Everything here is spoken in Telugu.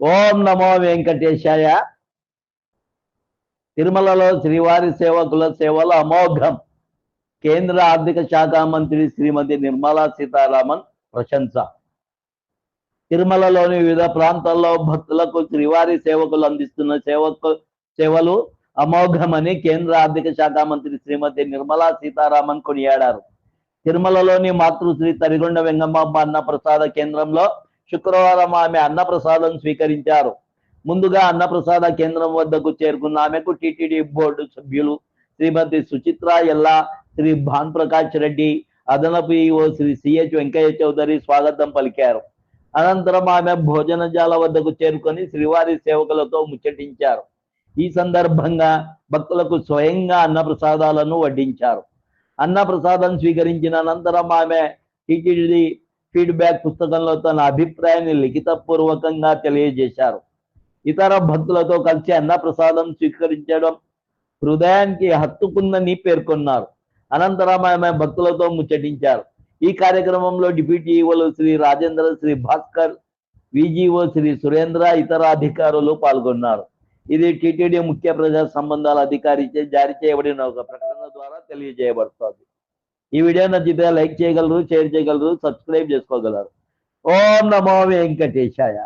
ఓం నమో వెంకటేశాయ. తిరుమలలో శ్రీవారి సేవకుల సేవలు అమోఘం. కేంద్ర ఆర్థిక శాఖ మంత్రి శ్రీమతి నిర్మలా సీతారామన్ ప్రశంస. తిరుమలలోని వివిధ ప్రాంతాల్లో భక్తులకు శ్రీవారి సేవకులు అందిస్తున్న సేవకు సేవలు అమోఘమని కేంద్ర ఆర్థిక శాఖ మంత్రి శ్రీమతి నిర్మలా సీతారామన్ కొనియాడారు. తిరుమలలోని మాతృశ్రీ తరిగొండ వెంగమ్మ అన్నప్రసాద కేంద్రంలో శుక్రవారం ఆమె అన్నప్రసాదం స్వీకరించారు. ముందుగా అన్నప్రసాద కేంద్రం వద్దకు చేరుకున్న ఆమెకు టిటిడి బోర్డు సభ్యులు శ్రీమతి సుచిత్ర ఎల్లా శ్రీ భాన్ ప్రకాష్ రెడ్డి అదనపు ఈఓ శ్రీ సిహెచ్ వెంకయ్య చౌదరి స్వాగతం పలికారు. అనంతరం ఆమె భోజనజాల వద్దకు చేరుకొని శ్రీవారి సేవకులతో ముచ్చటించారు. ఈ సందర్భంగా భక్తులకు స్వయంగా అన్నప్రసాదాలను వడ్డించారు. అన్నప్రసాదం స్వీకరించిన అనంతరం ఆమె టిటిడి ఫీడ్బ్యాక్ పుస్తకంలో తన అభిప్రాయాన్ని లిఖితపూర్వకంగా తెలియజేశారు. ఇతర భక్తులతో కలిసి అన్నప్రసాదం స్వీకరించడం హృదయానికి హత్తుకుందని పేర్కొన్నారు. అనంతరం ఆమె భక్తులతో ముచ్చటించారు. ఈ కార్యక్రమంలో డిప్యూటీ ఈవోలు శ్రీ రాజేంద్ర శ్రీ భాస్కర్ విజిఓ శ్రీ సురేంద్ర ఇతర అధికారులు పాల్గొన్నారు. ఇది టిటిడి ముఖ్య ప్రజా సంబంధాల అధికారిచే జారీ చేయబడిన ఒక ప్రకటన ద్వారా తెలియజేయబడుతుంది. ఈ వీడియో నచ్చితే లైక్ చేయగలరు షేర్ చేయగలరు సబ్స్క్రైబ్ చేసుకోగలరు. ఓం నమో వెంకటేశాయ.